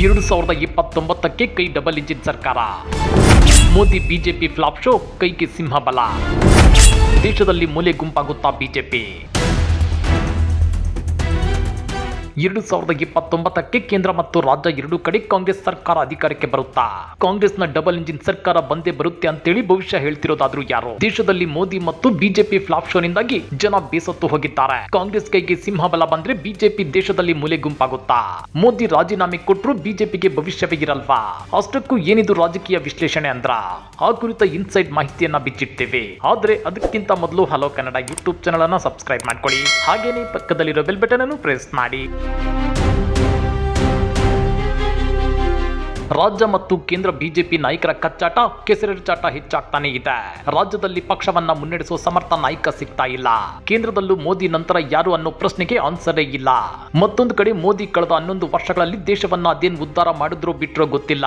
ಎರಡು ಸಾವಿರದ ಇಪ್ಪತ್ತೊಂಬತ್ತಕ್ಕೆ ಕೈ ಡಬಲ್ ಇಂಜಿನ್ ಸರ್ಕಾರ. ಮೋದಿ ಬಿಜೆಪಿ ಫ್ಲಾಪ್ ಶೋ ಕೈಗೆ ಸಿಂಹಬಲ. ದೇಶದಲ್ಲಿ ಮೂಲೆ ಗುಂಪಾಗುತ್ತಾ ಬಿಜೆಪಿ. ಎರಡು ಸಾವಿರದ ಇಪ್ಪತ್ತೊಂಬತ್ತಕ್ಕೆ ಕೇಂದ್ರ ಮತ್ತು ರಾಜ್ಯ ಎರಡು ಕಡೆ ಕಾಂಗ್ರೆಸ್ ಸರ್ಕಾರ ಅಧಿಕಾರಕ್ಕೆ ಬರುತ್ತಾ? ಕಾಂಗ್ರೆಸ್ನ ಡಬಲ್ ಇಂಜಿನ್ ಸರ್ಕಾರ ಬಂದೇ ಬರುತ್ತೆ ಅಂತೇಳಿ ಭವಿಷ್ಯ ಹೇಳ್ತಿರೋದಾದ್ರೂ ಯಾರು? ದೇಶದಲ್ಲಿ ಮೋದಿ ಮತ್ತು ಬಿಜೆಪಿ ಫ್ಲಾಪ್ ಶೋನಿಂದಾಗಿ ಜನ ಬೇಸತ್ತು ಹೋಗಿದ್ದಾರೆ. ಕಾಂಗ್ರೆಸ್ ಕೈಗೆ ಸಿಂಹಬಲ ಬಂದ್ರೆ ಬಿಜೆಪಿ ದೇಶದಲ್ಲಿ ಮೂಲೆ ಗುಂಪಾಗುತ್ತಾ? ಮೋದಿ ರಾಜೀನಾಮೆ ಕೊಟ್ಟರು ಬಿಜೆಪಿಗೆ ಭವಿಷ್ಯವೇ ಇರಲ್ವಾ? ಅಷ್ಟಕ್ಕೂ ಏನಿದು ರಾಜಕೀಯ ವಿಶ್ಲೇಷಣೆ ಅಂದ್ರ? ಆ ಕುರಿತ ಇನ್ಸೈಡ್ ಮಾಹಿತಿಯನ್ನ ಬಿಚ್ಚಿಡ್ತೇವೆ. ಆದ್ರೆ ಅದಕ್ಕಿಂತ ಮೊದಲು ಹಲೋ ಕನ್ನಡ ಯೂಟ್ಯೂಬ್ ಚಾನಲ್ ಅನ್ನ ಸಬ್ಸ್ಕ್ರೈಬ್ ಮಾಡ್ಕೊಳ್ಳಿ. ಹಾಗೇನೆ ಪಕ್ಕದಲ್ಲಿರೋ ಬೆಲ್ ಬಟನ್ ಅನ್ನು ಪ್ರೆಸ್ ಮಾಡಿ. ರಾಜ್ಯ ಮತ್ತು ಕೇಂದ್ರ ಬಿಜೆಪಿ ನಾಯಕರ ಕಚ್ಚಾಟ ಕೆಸರೆರಚಾಟ ಹೆಚ್ಚಾಗ್ತಾನೆ ಇದೆ. ರಾಜ್ಯದಲ್ಲಿ ಪಕ್ಷವನ್ನ ಮುನ್ನಡೆಸುವ ಸಮರ್ಥ ನಾಯಕ ಸಿಗ್ತಾ ಇಲ್ಲ. ಕೇಂದ್ರದಲ್ಲೂ ಮೋದಿ ನಂತರ ಯಾರು ಅನ್ನೋ ಪ್ರಶ್ನೆಗೆ ಆನ್ಸರೇ ಇಲ್ಲ. ಮತ್ತೊಂದು ಕಡೆ ಮೋದಿ ಕಳೆದ ಹನ್ನೊಂದು ವರ್ಷಗಳಲ್ಲಿ ದೇಶವನ್ನ ಅದೇನು ಉದ್ಧಾರ ಮಾಡಿದ್ರೋ ಬಿಟ್ರೋ ಗೊತ್ತಿಲ್ಲ.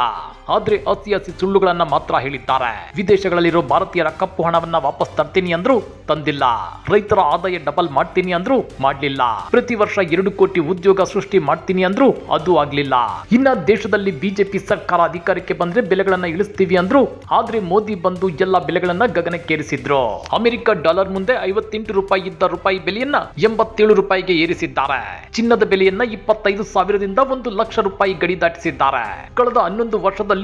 ಆದ್ರೆ ಹಸಿ ಹಸಿ ಸುಳ್ಳುಗಳನ್ನ ಮಾತ್ರ ಹೇಳಿದ್ದಾರೆ. ವಿದೇಶಗಳಲ್ಲಿರೋ ಭಾರತೀಯರ ಕಪ್ಪು ಹಣವನ್ನ ವಾಪಸ್ ತರ್ತೀನಿ ಅಂದ್ರು ತಂದಿಲ್ಲ. ರೈತರ ಆದಾಯ ಡಬಲ್ ಮಾಡ್ತೀನಿ ಅಂದ್ರು ಮಾಡ್ಲಿಲ್ಲ. ಪ್ರತಿ ವರ್ಷ ಎರಡು ಕೋಟಿ ಉದ್ಯೋಗ ಸೃಷ್ಟಿ ಮಾಡ್ತೀನಿ ಅಂದ್ರು ಅದು ಆಗ್ಲಿಲ್ಲ. ಇನ್ನ ದೇಶದಲ್ಲಿ ಬಿಜೆಪಿ ಸರ್ಕಾರ ಅಧಿಕಾರಕ್ಕೆ ಬಂದ್ರೆ ಬೆಲೆಗಳನ್ನ ಇಳಿಸ್ತೀವಿ ಅಂದ್ರು. ಆದ್ರೆ ಮೋದಿ ಬಂದು ಎಲ್ಲ ಬೆಲೆಗಳನ್ನ ಗಗನಕ್ಕೇರಿಸಿದ್ರು. ಅಮೆರಿಕ ಡಾಲರ್ ಮುಂದೆ ಐವತ್ತೆಂಟು ರೂಪಾಯಿ ಇದ್ದ ರೂಪಾಯಿ ಬೆಲೆಯನ್ನ ಎಂಬತ್ತೇಳು ರೂಪಾಯಿಗೆ ಏರಿಸಿದ್ದಾರೆ. ಚಿನ್ನದ ಬೆಲೆಯನ್ನ ಇಪ್ಪತ್ತೈದು ಸಾವಿರದಿಂದ ಒಂದು ಲಕ್ಷ ರೂಪಾಯಿ ಗಡಿ ದಾಟಿಸಿದ್ದಾರೆ. ಕಳೆದ ಹನ್ನೊಂದು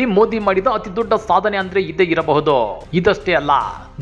ಮೋದಿ ಮಾಡಿದ ಅತಿ ದೊಡ್ಡ ಸಾಧನೆ ಅಂದ್ರೆ ಇದೇ ಇರಬಹುದು. ಇದಷ್ಟೇ ಅಲ್ಲ,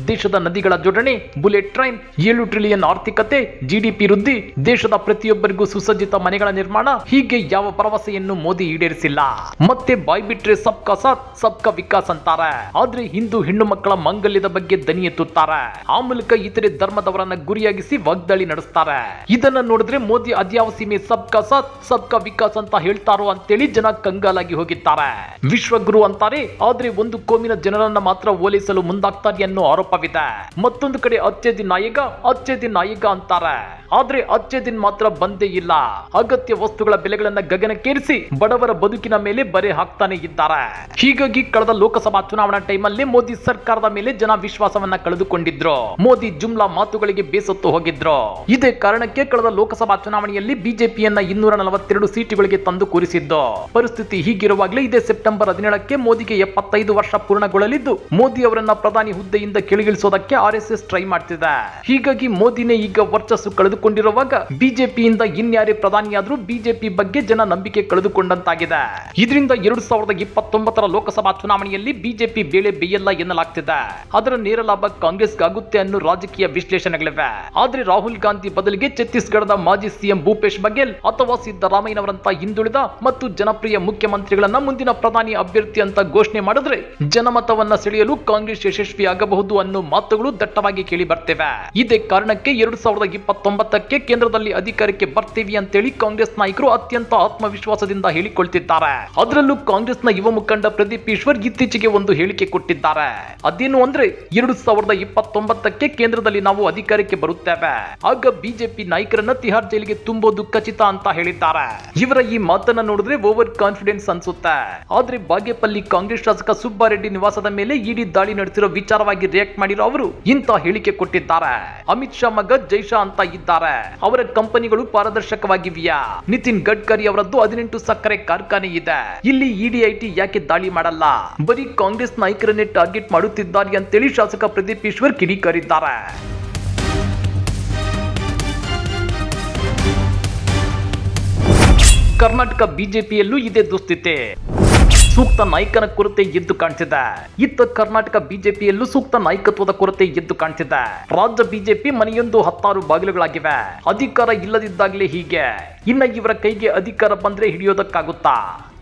ದೇಶದ ನದಿಗಳ ಜೋಡಣೆ, ಬುಲೆಟ್ ಟ್ರೈನ್, ಏಳು ಟ್ರಿಲಿಯನ್ ಆರ್ಥಿಕತೆ, ಜಿಡಿಪಿ ವೃದ್ಧಿ, ದೇಶದ ಪ್ರತಿಯೊಬ್ಬರಿಗೂ ಸುಸಜ್ಜಿತ ಮನೆಗಳ ನಿರ್ಮಾಣ, ಹೀಗೆ ಯಾವ ಭರವಸೆಯನ್ನು ಮೋದಿ ಈಡೇರಿಸಿಲ್ಲ. ಮತ್ತೆ ಬಾಯ್ ಬಿಟ್ರೆ ಸಬ್ಕಾ ಸಾಥ್, ಸಬ್ಕಾ ವಿಕಾಸ್ ಅಂತಾರೆ. ಆದ್ರೆ ಹಿಂದೂ ಹೆಣ್ಣು ಮಕ್ಕಳ ಮಂಗಲ್ಯದ ಬಗ್ಗೆ ದನಿ ಎತ್ತುತ್ತಾರೆ. ಆ ಮೂಲಕ ಇತರೆ ಧರ್ಮದವರನ್ನ ಗುರಿಯಾಗಿಸಿ ವಾಗ್ದಾಳಿ ನಡೆಸ್ತಾರೆ. ಇದನ್ನ ನೋಡಿದ್ರೆ ಮೋದಿ ಅದ್ಯಾವ ಸೀಮೆ ಸಾಥ್, ಸಬ್ಕಾ ವಿಕಾಸ್ ಅಂತ ಹೇಳ್ತಾರೋ ಅಂತೇಳಿ ಜನ ಕಂಗಾಲಾಗಿ ಹೋಗಿದ್ದಾರೆ ವಿಶ್ವಗುರು ಅಂತಾರೆ, ಆದ್ರೆ ಒಂದು ಕೋಮಿನ ಜನರನ್ನ ಮಾತ್ರ ಓಲೈಸಲು ಮುಂದಾಗ್ತಾರೆ ಅನ್ನೋ ಆರೋಪವಿದೆ. ಮತ್ತೊಂದು ಕಡೆ ಅತ್ಯಧಿ ನಾಯಕ ಅತ್ಯಧಿ ನಾಯಕ ಅಂತಾರೆ. ಆದ್ರೆ ಅಚ್ಚೆ ದಿನ್ ಮಾತ್ರ ಬಂದೇ ಇಲ್ಲ. ಅಗತ್ಯ ವಸ್ತುಗಳ ಬೆಲೆಗಳನ್ನ ಗಗನಕ್ಕೇರಿಸಿ ಬಡವರ ಬದುಕಿನ ಮೇಲೆ ಬರೆ ಹಾಕ್ತಾನೆ ಇದ್ದಾರೆ. ಹೀಗಾಗಿ ಕಳೆದ ಲೋಕಸಭಾ ಚುನಾವಣಾ ಟೈಮಲ್ಲಿ ಮೋದಿ ಸರ್ಕಾರದ ಮೇಲೆ ಜನ ವಿಶ್ವಾಸವನ್ನ ಕಳೆದುಕೊಂಡಿದ್ರು. ಮೋದಿ ಜುಮ್ಲಾ ಮಾತುಗಳಿಗೆ ಬೇಸತ್ತು ಹೋಗಿದ್ರು. ಇದೇ ಕಾರಣಕ್ಕೆ ಕಳೆದ ಲೋಕಸಭಾ ಚುನಾವಣೆಯಲ್ಲಿ ಬಿಜೆಪಿಯನ್ನ ಇನ್ನೂರ ನಲವತ್ತೆರಡು ಸೀಟುಗಳಿಗೆ ತಂದು ಕೂರಿಸಿದ್ದು. ಪರಿಸ್ಥಿತಿ ಹೀಗಿರುವಾಗಲೇ ಇದೇ ಸೆಪ್ಟೆಂಬರ್ ಹದಿನೇಳಕ್ಕೆ ಮೋದಿಗೆ ಎಪ್ಪತ್ತೈದು ವರ್ಷ ಪೂರ್ಣಗೊಳ್ಳಲಿದ್ದು, ಮೋದಿ ಅವರನ್ನ ಪ್ರಧಾನಿ ಹುದ್ದೆಯಿಂದ ಕೆಳಗಿಳಿಸೋದಕ್ಕೆ ಆರ್ ಟ್ರೈ ಮಾಡ್ತಿದೆ. ಹೀಗಾಗಿ ಮೋದಿನೇ ಈಗ ವರ್ಚಸ್ಸು ಕಳೆದುಕೊಂಡಿರುವಾಗ ಬಿಜೆಪಿಯಿಂದ ಇನ್ಯಾರೇ ಪ್ರಧಾನಿಯಾದರೂ ಬಿಜೆಪಿ ಬಗ್ಗೆ ಜನ ನಂಬಿಕೆ ಕಳೆದುಕೊಂಡಂತಾಗಿದೆ. ಇದರಿಂದ ಎರಡು ಸಾವಿರದ ಇಪ್ಪತ್ತೊಂಬತ್ತರ ಲೋಕಸಭಾ ಚುನಾವಣೆಯಲ್ಲಿ ಬಿಜೆಪಿ ಬೇಳೆ ಬೇಯಲ್ಲ ಎನ್ನಲಾಗ್ತಿದೆ. ಅದರ ನೇರ ಲಾಭ ಕಾಂಗ್ರೆಸ್ಗಾಗುತ್ತೆ ಅನ್ನೋ ರಾಜಕೀಯ ವಿಶ್ಲೇಷಣೆಗಳಿವೆ. ಆದ್ರೆ ರಾಹುಲ್ ಗಾಂಧಿ ಬದಲಿಗೆ ಛತ್ತೀಸ್ಗಢದ ಮಾಜಿ ಸಿಎಂ ಭೂಪೇಶ್ ಬಘೇಲ್ ಅಥವಾ ಸಿದ್ದರಾಮಯ್ಯನವರಂತ ಹಿಂದುಳಿದ ಮತ್ತು ಜನಪ್ರಿಯ ಮುಖ್ಯಮಂತ್ರಿಗಳನ್ನ ಮುಂದಿನ ಪ್ರಧಾನಿ ಅಭ್ಯರ್ಥಿ ಅಂತ ಘೋಷಣೆ ಮಾಡಿದ್ರೆ ಜನಮತವನ್ನ ಸೆಳೆಯಲು ಕಾಂಗ್ರೆಸ್ ಯಶಸ್ವಿಯಾಗಬಹುದು ಅನ್ನೋ ಮಾತುಗಳು ದಟ್ಟವಾಗಿ ಕೇಳಿ ಬರ್ತೇವೆ. ಇದೇ ಕಾರಣಕ್ಕೆ ಎರಡು ಸಾವಿರದ ಇಪ್ಪತ್ತೊಂಬತ್ತಕ್ಕೆ ಕೇಂದ್ರದಲ್ಲಿ ಅಧಿಕಾರಕ್ಕೆ ಬರ್ತೀವಿ ಅಂತೇಳಿ ಕಾಂಗ್ರೆಸ್ ನಾಯಕರು ಅತ್ಯಂತ ಆತ್ಮವಿಶ್ವಾಸದಿಂದ ಹೇಳಿಕೊಳ್ತಿದ್ದಾರೆ. ಅದರಲ್ಲೂ ಕಾಂಗ್ರೆಸ್ನ ಯುವ ಮುಖಂಡ ಪ್ರದೀಪ್ ಈಶ್ವರ್ ಇತ್ತೀಚೆಗೆ ಒಂದು ಹೇಳಿಕೆ ಕೊಟ್ಟಿದ್ದಾರೆ. ಅದೇನು ಅಂದ್ರೆ ಎರಡು ಸಾವಿರದ ಇಪ್ಪತ್ತೊಂಬತ್ತಕ್ಕೆ ಕೇಂದ್ರದಲ್ಲಿ ನಾವು ಅಧಿಕಾರಕ್ಕೆ ಬರುತ್ತೇವೆ. ಆಗ ಬಿಜೆಪಿ ನಾಯಕರನ್ನ ತಿಹಾರ್ ಜೈಲಿಗೆ ತುಂಬೋದು ಖಚಿತ ಅಂತ ಹೇಳಿದ್ದಾರೆ. ಇವರ ಈ ಮಾತನ್ನ ನೋಡಿದ್ರೆ ಓವರ್ ಕಾನ್ಫಿಡೆನ್ಸ್ ಅನ್ಸುತ್ತೆ. ಆದ್ರೆ ಬಾಗೇಪಲ್ಲಿ ಕಾಂಗ್ರೆಸ್ ಶಾಸಕ ಸುಬ್ಬಾರೆಡ್ಡಿ ನಿವಾಸದ ಮೇಲೆ ಇಡಿ ದಾಳಿ ನಡೆಸಿರೋ ವಿಚಾರವಾಗಿ ರಿಯಾಕ್ಟ್ ಮಾಡಿರೋ ಅವರು ಇಂಥ ಹೇಳಿಕೆ ಕೊಟ್ಟಿದ್ದಾರೆ. ಅಮಿತ್ ಶಾ ಮಗ ಜೈಶಾ ಅಂತ ಇದ್ದಾರೆ. ಅವರ ಕಂಪನಿಗಳು ಪಾರದರ್ಶಕವಾಗಿವೆಯಾ? ನಿತಿನ್ ಗಡ್ಕರಿ ಅವರದ್ದು ಹದಿನೆಂಟು ಸಕ್ಕರೆ ಕಾರ್ಖಾನೆ ಇದೆ. ಇಲ್ಲಿ ಇಡಿಐಟಿ ಯಾಕೆ ದಾಳಿ ಮಾಡಲ್ಲ? ಬರೀ ಕಾಂಗ್ರೆಸ್ ನಾಯಕರನ್ನೇ ಟಾರ್ಗೆಟ್ ಮಾಡುತ್ತಿದ್ದಾರೆ ಅಂತೇಳಿ ಶಾಸಕ ಪ್ರದೀಪ್ ಈಶ್ವರ್ ಕಿಡಿಕಾರಿದ್ದಾರೆ. ಕರ್ನಾಟಕ ಬಿಜೆಪಿಯಲ್ಲೂ ಇದೆ ದುಸ್ಥಿತಿ. ಸೂಕ್ತ ನಾಯಕನ ಕೊರತೆ ಎದ್ದು ಕಾಣ್ತಿದೆ. ಇತ್ತ ಕರ್ನಾಟಕ ಬಿಜೆಪಿಯಲ್ಲೂ ಸೂಕ್ತ ನಾಯಕತ್ವದ ಕೊರತೆ ಎದ್ದು ಕಾಣ್ತಿದೆ. ರಾಜ್ಯ ಬಿಜೆಪಿ ಮನೆಯೊಂದು ಹತ್ತಾರು ಬಾಗಿಲುಗಳಾಗಿವೆ. ಅಧಿಕಾರ ಇಲ್ಲದಿದ್ದಾಗಲೇ ಹೀಗೆ. ಇನ್ನ ಇವರ ಕೈಗೆ ಅಧಿಕಾರ ಬಂದ್ರೆ ಹಿಡಿಯೋದಕ್ಕಾಗುತ್ತಾ?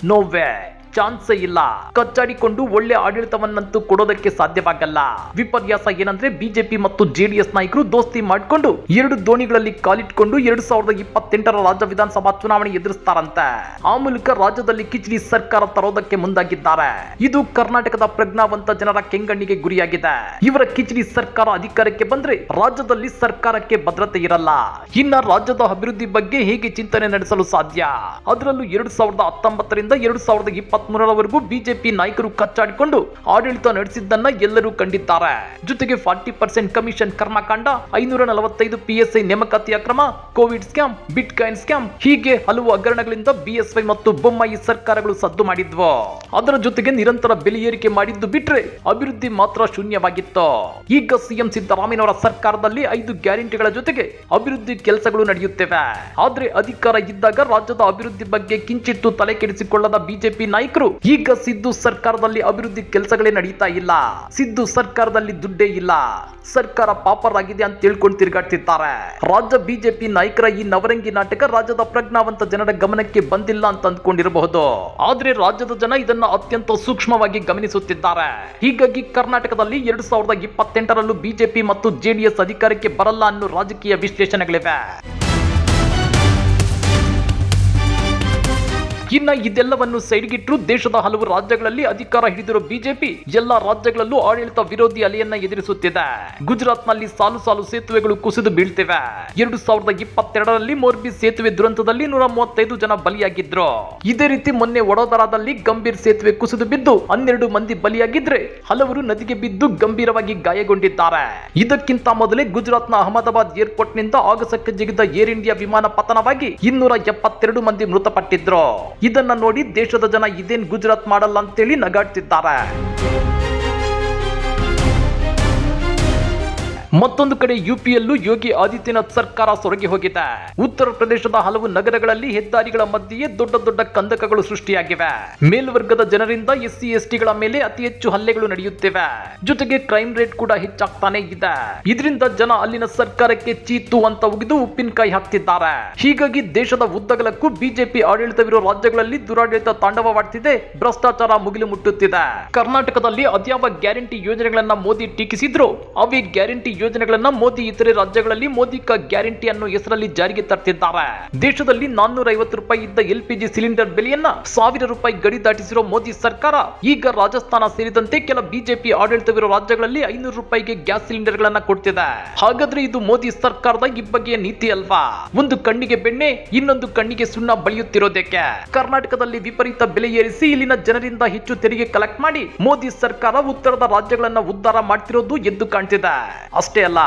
ನೋವೇ ಚಾನ್ಸೇ ಇಲ್ಲ. ಕಚ್ಚಾಡಿಕೊಂಡು ಒಳ್ಳೆ ಆಡಳಿತವನ್ನಂತೂ ಕೊಡೋದಕ್ಕೆ ಸಾಧ್ಯವಾಗಲ್ಲ. ವಿಪರ್ಯಾಸ ಏನಂದ್ರೆ ಬಿಜೆಪಿ ಮತ್ತು ಜೆಡಿಎಸ್ ನಾಯಕರು ದೋಸ್ತಿ ಮಾಡಿಕೊಂಡು ಎರಡು ದೋಣಿಗಳಲ್ಲಿ ಕಾಲಿಟ್ಕೊಂಡು ಎರಡ್ ಸಾವಿರದ ಇಪ್ಪತ್ತೆಂಟರ ರಾಜ್ಯ ವಿಧಾನಸಭಾ ಚುನಾವಣೆ ಎದುರಿಸ್ತಾರಂತೆ. ಆ ಮೂಲಕ ರಾಜ್ಯದಲ್ಲಿ ಕಿಚಡಿ ಸರ್ಕಾರ ತರೋದಕ್ಕೆ ಮುಂದಾಗಿದ್ದಾರೆ. ಇದು ಕರ್ನಾಟಕದ ಪ್ರಜ್ಞಾವಂತ ಜನರ ಕೆಂಗಣ್ಣಿಗೆ ಗುರಿಯಾಗಿದೆ. ಇವರ ಕಿಚಡಿ ಸರ್ಕಾರ ಅಧಿಕಾರಕ್ಕೆ ಬಂದ್ರೆ ರಾಜ್ಯದಲ್ಲಿ ಸರ್ಕಾರಕ್ಕೆ ಭದ್ರತೆ ಇರಲ್ಲ. ಇನ್ನ ರಾಜ್ಯದ ಅಭಿವೃದ್ಧಿ ಬಗ್ಗೆ ಹೇಗೆ ಚಿಂತನೆ ನಡೆಸಲು ಸಾಧ್ಯ? ಅದರಲ್ಲೂ ಎರಡ್ ಸಾವಿರದ ಹತ್ತೊಂಬತ್ತರಿಂದ ಎರಡ್ ಸಾವಿರದ ಇಪ್ಪತ್ತ ಇಪ್ಪತ್ತ್ ಮೂರರವರೆಗೂ ಬಿಜೆಪಿ ನಾಯಕರು ಕಚ್ಚಾಡಿಕೊಂಡು ಆಡಳಿತ ನಡೆಸಿದ್ದನ್ನ ಎಲ್ಲರೂ ಕಂಡಿದ್ದಾರೆ. ಜೊತೆಗೆ ಫಾರ್ಟಿ ಪರ್ಸೆಂಟ್ ಕಮಿಷನ್ ಕರ್ಮಕಾಂಡ ಐನೂರ ನಲವತ್ತೈದು ಪಿಎಸ್ಐ ನೇಮಕಾತಿ ಅಕ್ರಮ, Covid scam bitcoin scam ಹೀಗೆ ಹಲವು ಹಗರಣಗಳಿಂದ ಬಿಎಸ್ವೈ ಮತ್ತು ಬೊಮ್ಮಾಯಿ ಸರ್ಕಾರಗಳು ಸದ್ದು ಮಾಡಿದ್ವು. ಅದರ ಜೊತೆಗೆ ನಿರಂತರ ಬೆಲೆ ಏರಿಕೆ ಮಾಡಿದ್ದು ಬಿಟ್ರೆ ಅಭಿವೃದ್ಧಿ ಮಾತ್ರ ಶೂನ್ಯವಾಗಿತ್ತು. ಈಗ ಸಿಎಂ ಸಿದ್ದರಾಮಯ್ಯನವರ ಸರ್ಕಾರದಲ್ಲಿ ಐದು ಗ್ಯಾರಂಟಿಗಳ ಜೊತೆಗೆ ಅಭಿವೃದ್ಧಿ ಕೆಲಸಗಳು ನಡೆಯುತ್ತಿವೆ. ಆದ್ರೆ ಅಧಿಕಾರ ಇದ್ದಾಗ ರಾಜ್ಯದ ಅಭಿವೃದ್ಧಿ ಬಗ್ಗೆ ಕಿಂಚಿತ್ತು ತಲೆ ಕೆಡಿಸಿಕೊಳ್ಳದ ಬಿಜೆಪಿ ನಾಯಕರು. ಈಗ ಸಿದ್ದು ಸರ್ಕಾರದಲ್ಲಿ ಅಭಿವೃದ್ಧಿ ಕೆಲಸಗಳೇ ನಡೀತಾ ಇಲ್ಲ. ಸಿದ್ದು ಸರ್ಕಾರದಲ್ಲಿ ದುಡ್ಡೇ ಇಲ್ಲ. ಸರ್ಕಾರ ಪಾಪರಾಗಿದೆ ಅಂತ ತಿಳ್ಕೊಂಡು ತಿರುಗಾಡ್ತಿದ್ದಾರೆ ರಾಜ್ಯ ಬಿಜೆಪಿ ನಾಯಕರ ಈ ನವರಂಗಿ ನಾಟಕ ರಾಜ್ಯದ ಪ್ರಜ್ಞಾವಂತ ಜನರ ಗಮನಕ್ಕೆ ಬಂದಿಲ್ಲ ಅಂತ ಅಂದ್ಕೊಂಡಿರಬಹುದು. ಆದ್ರೆ ರಾಜ್ಯದ ಜನ ಇದನ್ನ ಅತ್ಯಂತ ಸೂಕ್ಷ್ಮವಾಗಿ ಗಮನಿಸುತ್ತಿದ್ದಾರೆ. ಹೀಗಾಗಿ ಕರ್ನಾಟಕದಲ್ಲಿ ಎರಡ್ ಸಾವಿರದ ಇಪ್ಪತ್ತೆಂಟರಲ್ಲೂ ಬಿಜೆಪಿ ಮತ್ತು ಜೆಡಿಎಸ್ ಅಧಿಕಾರಕ್ಕೆ ಬರಲ್ಲ ಅನ್ನೋ ರಾಜಕೀಯ ವಿಶ್ಲೇಷಣೆಗಳಿವೆ. ಇನ್ನ ಇದೆಲ್ಲವನ್ನು ಸೈಡ್ಗಿಟ್ಟರು ದೇಶದ ಹಲವು ರಾಜ್ಯಗಳಲ್ಲಿ ಅಧಿಕಾರ ಹಿಡಿದಿರೋ ಬಿಜೆಪಿ ಎಲ್ಲಾ ರಾಜ್ಯಗಳಲ್ಲೂ ಆಡಳಿತ ವಿರೋಧಿ ಅಲೆಯನ್ನ ಎದುರಿಸುತ್ತಿದೆ. ಗುಜರಾತ್ನಲ್ಲಿ ಸಾಲು ಸಾಲು ಸೇತುವೆಗಳು ಕುಸಿದು ಬೀಳ್ತಿವೆ. ಎರಡು ಸಾವಿರದ ಇಪ್ಪತ್ತೆರಡರಲ್ಲಿ ಮೋರ್ಬಿ ಸೇತುವೆ ದುರಂತದಲ್ಲಿ ನೂರ ಮೂವತ್ತೈದು ಜನ ಬಲಿಯಾಗಿದ್ರು. ಇದೇ ರೀತಿ ಮೊನ್ನೆ ವಡೋದರಾದಲ್ಲಿ ಗಂಭೀರ್ ಸೇತುವೆ ಕುಸಿದು ಬಿದ್ದು ಹನ್ನೆರಡು ಮಂದಿ ಬಲಿಯಾಗಿದ್ರೆ ಹಲವರು ನದಿಗೆ ಬಿದ್ದು ಗಂಭೀರವಾಗಿ ಗಾಯಗೊಂಡಿದ್ದಾರೆ. ಇದಕ್ಕಿಂತ ಮೊದಲೇ ಗುಜರಾತ್ನ ಅಹಮದಾಬಾದ್ ಏರ್ಪೋರ್ಟ್ನಿಂದ ಆಗಸಕ್ಕೆ ಜಿಗಿದ ಏರ್ ಇಂಡಿಯಾ ವಿಮಾನ ಪತನವಾಗಿ ಇನ್ನೂರ ಎಪ್ಪತ್ತೆರಡು ಮಂದಿ ಮೃತಪಟ್ಟಿದ್ರು. ಇದನ್ನ ನೋಡಿ ದೇಶದ ಜನ ಇದೇನ್ ಗುಜರಾತ್ ಮಾಡಲ್ಲ ಅಂತೇಳಿ ನಗಾಡ್ತಿದ್ದಾರೆ. ಮತ್ತೊಂದು ಕಡೆ ಯುಪಿಯಲ್ಲೂ ಯೋಗಿ ಆದಿತ್ಯನಾಥ್ ಸರ್ಕಾರ ಸೊರಗಿ ಹೋಗಿದೆ. ಉತ್ತರ ಪ್ರದೇಶದ ಹಲವು ನಗರಗಳಲ್ಲಿ ಹೆದ್ದಾರಿಗಳ ಮಧ್ಯೆಯೇ ದೊಡ್ಡ ದೊಡ್ಡ ಕಂದಕಗಳು ಸೃಷ್ಟಿಯಾಗಿವೆ. ಮೇಲ್ವರ್ಗದ ಜನರಿಂದ ಎಸ್ಸಿ, ಎಸ್ಟಿಗಳ ಮೇಲೆ ಅತಿ ಹೆಚ್ಚು ಹಲ್ಲೆಗಳು ನಡೆಯುತ್ತಿವೆ. ಜೊತೆಗೆ ಕ್ರೈಮ್ ರೇಟ್ ಕೂಡ ಹೆಚ್ಚಾಗ್ತಾನೆ ಇದೆ. ಇದರಿಂದ ಜನ ಅಲ್ಲಿನ ಸರ್ಕಾರಕ್ಕೆ ಚೀತು ಅಂತ ಉಗಿದು ಉಪ್ಪಿನಕಾಯಿ ಹಾಕ್ತಿದ್ದಾರೆ. ಹೀಗಾಗಿ ದೇಶದ ಉದ್ದಗಲಕ್ಕೂ ಬಿಜೆಪಿ ಆಡಳಿತವಿರುವ ರಾಜ್ಯಗಳಲ್ಲಿ ದುರಾಡಳಿತ ತಾಂಡವವಾಡ್ತಿದೆ, ಭ್ರಷ್ಟಾಚಾರ ಮುಗಿಲು ಮುಟ್ಟುತ್ತಿದೆ. ಕರ್ನಾಟಕದಲ್ಲಿ ಅದ್ಯಾವ ಗ್ಯಾರಂಟಿ ಯೋಜನೆಗಳನ್ನ ಮೋದಿ ಟೀಕಿಸಿದ್ರು, ಅವೇ ಗ್ಯಾರಂಟಿ ಯೋಜನೆಗಳನ್ನ ಮೋದಿ ಇತರೆ ರಾಜ್ಯಗಳಲ್ಲಿ ಮೋದಿ ಕ ಗ್ಯಾರಂಟಿ ಅನ್ನೋ ಹೆಸರಲ್ಲಿ ಜಾರಿಗೆ ತರ್ತಿದ್ದಾರೆ. ದೇಶದಲ್ಲಿ ನಾನ್ನೂರ ಐವತ್ತು ರೂಪಾಯಿ ಇದ್ದ ಎಲ್ಪಿಜಿ ಸಿಲಿಂಡರ್ ಬೆಲೆಯನ್ನ ಸಾವಿರ ರೂಪಾಯಿ ಗಡಿ ದಾಟಿಸಿರೋ ಮೋದಿ ಸರ್ಕಾರ, ಈಗ ರಾಜಸ್ಥಾನ ಸೇರಿದಂತೆ ಕೆಲ ಬಿಜೆಪಿ ಆಡಳಿತವಿರೋ ರಾಜ್ಯಗಳಲ್ಲಿ ಐನೂರು ರೂಪಾಯಿಗೆ ಗ್ಯಾಸ್ ಸಿಲಿಂಡರ್ ಗಳನ್ನ ಕೊಡ್ತಿದೆ. ಹಾಗಾದ್ರೆ ಇದು ಮೋದಿ ಸರ್ಕಾರದ ಇಬ್ಬಗೆಯ ನೀತಿ ಅಲ್ವಾ? ಒಂದು ಕಣ್ಣಿಗೆ ಬೆಣ್ಣೆ, ಇನ್ನೊಂದು ಕಣ್ಣಿಗೆ ಸುಣ್ಣ ಬಳಿಯುತ್ತಿರೋದಕ್ಕೆ. ಕರ್ನಾಟಕದಲ್ಲಿ ವಿಪರೀತ ಬೆಲೆ ಏರಿಸಿ ಇಲ್ಲಿನ ಜನರಿಂದ ಹೆಚ್ಚು ತೆರಿಗೆ ಕಲೆಕ್ಟ್ ಮಾಡಿ ಮೋದಿ ಸರ್ಕಾರ ಉತ್ತರದ ರಾಜ್ಯಗಳನ್ನ ಉದ್ಧಾರ ಮಾಡ್ತಿರೋದು ಎದ್ದು ಕಾಣ್ತಿದೆ. ಅಷ್ಟೇ ಅಲ್ಲ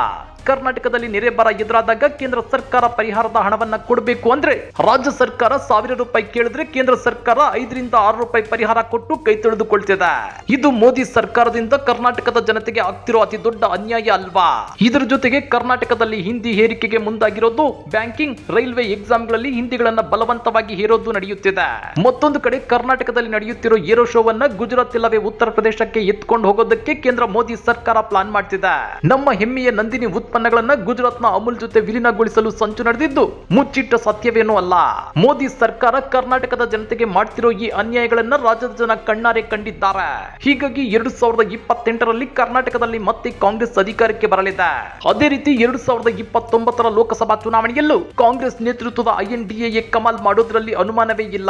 ಕರ್ನಾಟಕದಲ್ಲಿ ನೆರೆ ಬರ ಎದುರಾದಾಗ ಕೇಂದ್ರ ಸರ್ಕಾರ ಪರಿಹಾರದ ಹಣವನ್ನ ಕೊಡಬೇಕು ಅಂದ್ರೆ ರಾಜ್ಯ ಸರ್ಕಾರ ಸಾವಿರ ರೂಪಾಯಿ ಕೇಳಿದ್ರೆ ಕೇಂದ್ರ ಸರ್ಕಾರ ಐದರಿಂದ ಆರು ರೂಪಾಯಿ ಪರಿಹಾರ ಕೊಟ್ಟು ಕೈ ತೊಳೆದುಕೊಳ್ತಿದೆ. ಇದು ಮೋದಿ ಸರ್ಕಾರದಿಂದ ಕರ್ನಾಟಕದ ಜನತೆಗೆ ಆಗ್ತಿರೋ ಅತಿ ದೊಡ್ಡ ಅನ್ಯಾಯ ಅಲ್ವಾ? ಇದರ ಜೊತೆಗೆ ಕರ್ನಾಟಕದಲ್ಲಿ ಹಿಂದಿ ಹೇರಿಕೆಗೆ ಮುಂದಾಗಿರೋದು ಬ್ಯಾಂಕಿಂಗ್, ರೈಲ್ವೆ ಎಕ್ಸಾಮ್ಗಳಲ್ಲಿ ಹಿಂದಿಗಳನ್ನ ಬಲವಂತವಾಗಿ ಹೇರೋದು ನಡೆಯುತ್ತಿದೆ. ಮತ್ತೊಂದು ಕಡೆ ಕರ್ನಾಟಕದಲ್ಲಿ ನಡೆಯುತ್ತಿರೋ ಏರೋ ಶೋವನ್ನ ಗುಜರಾತ್ ಇಲ್ಲವೇ ಉತ್ತರ ಪ್ರದೇಶಕ್ಕೆ ಎತ್ಕೊಂಡು ಹೋಗೋದಕ್ಕೆ ಕೇಂದ್ರ ಮೋದಿ ಸರ್ಕಾರ ಪ್ಲಾನ್ ಮಾಡ್ತಿದೆ. ನಮ್ಮ ಹೆಮ್ಮೆಯ ನಂದಿನಿ ಉತ್ಪನ್ನಗಳನ್ನ ಗುಜರಾತ್ನ ಅಮೂಲ್ ಜೊತೆ ವಿಲೀನಗೊಳಿಸಲು ಸಂಚು ನಡೆದಿದ್ದು, ಮುಚ್ಚಿಟ್ಟ ಸತ್ಯವೇನೂ ಅಲ್ಲ. ಮೋದಿ ಸರ್ಕಾರ ಕರ್ನಾಟಕದ ಜನತೆಗೆ ಮಾಡ್ತಿರೋ ಈ ಅನ್ಯಾಯಗಳನ್ನ ರಾಜ್ಯದ ಜನ ಕಣ್ಣಾರೆ ಕಂಡಿದ್ದಾರೆ. ಹೀಗಾಗಿ ಎರಡು ಸಾವಿರದ ಇಪ್ಪತ್ತೆಂಟರಲ್ಲಿ ಕರ್ನಾಟಕದಲ್ಲಿ ಮತ್ತೆ ಕಾಂಗ್ರೆಸ್ ಅಧಿಕಾರಕ್ಕೆ ಬರಲಿದೆ. ಅದೇ ರೀತಿ ಎರಡು ಸಾವಿರದ ಇಪ್ಪತ್ತೊಂಬತ್ತರ ಲೋಕಸಭಾ ಚುನಾವಣೆಯಲ್ಲೂ ಕಾಂಗ್ರೆಸ್ ನೇತೃತ್ವದ ಐಎನ್ಡಿಎ ಕಮಾಲ್ ಮಾಡೋದ್ರಲ್ಲಿ ಅನುಮಾನವೇ ಇಲ್ಲ.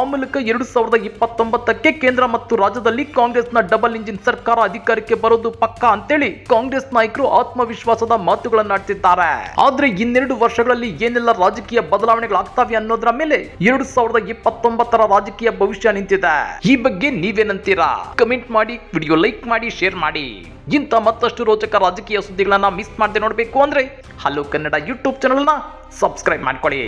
ಆ ಮೂಲಕ ಎರಡು ಸಾವಿರದ ಇಪ್ಪತ್ತೊಂಬತ್ತಕ್ಕೆ ಕೇಂದ್ರ ಮತ್ತು ರಾಜ್ಯದಲ್ಲಿ ಕಾಂಗ್ರೆಸ್ನ ಡಬಲ್ ಇಂಜಿನ್ ಸರ್ಕಾರ ಅಧಿಕಾರಕ್ಕೆ ಬರೋದು ಪಕ್ಕಾ ಅಂತೇಳಿ ಕಾಂಗ್ರೆಸ್ ನಾಯಕರು ಆತ್ಮವಿಶ್ವಾಸದ ಮಾತುಗಳನ್ನಾಡ್ತಿದ್ದಾರೆ. ಆದ್ರೆ ಇನ್ನೆರಡು ವರ್ಷಗಳಲ್ಲಿ ಏನೆಲ್ಲ ರಾಜಕೀಯ ಬದಲಾವಣೆಗಳಾಗ್ತವೆ ಅನ್ನೋದ್ರ ಮೇಲೆ ಎರಡು ಸಾವಿರದ ಇಪ್ಪತ್ತೊಂಬತ್ತರ ರಾಜಕೀಯ ಭವಿಷ್ಯ ನಿಂತಿದೆ. ಈ ಬಗ್ಗೆ ನೀವೇನಂತೀರಾ? ಕಮೆಂಟ್ ಮಾಡಿ ವಿಡಿಯೋ ಲೈಕ್ ಮಾಡಿ ಶೇರ್ ಮಾಡಿ. ಇಂಥ ಮತ್ತಷ್ಟು ರೋಚಕ ರಾಜಕೀಯ ಸುದ್ದಿಗಳನ್ನ ಮಿಸ್ ಮಾಡದೆ ನೋಡಬೇಕು ಅಂದ್ರೆ ಹಲೋ ಕನ್ನಡ ಯೂಟ್ಯೂಬ್ ಚಾನಲ್ನ ಸಬ್ಸ್ಕ್ರೈಬ್ ಮಾಡ್ಕೊಳ್ಳಿ.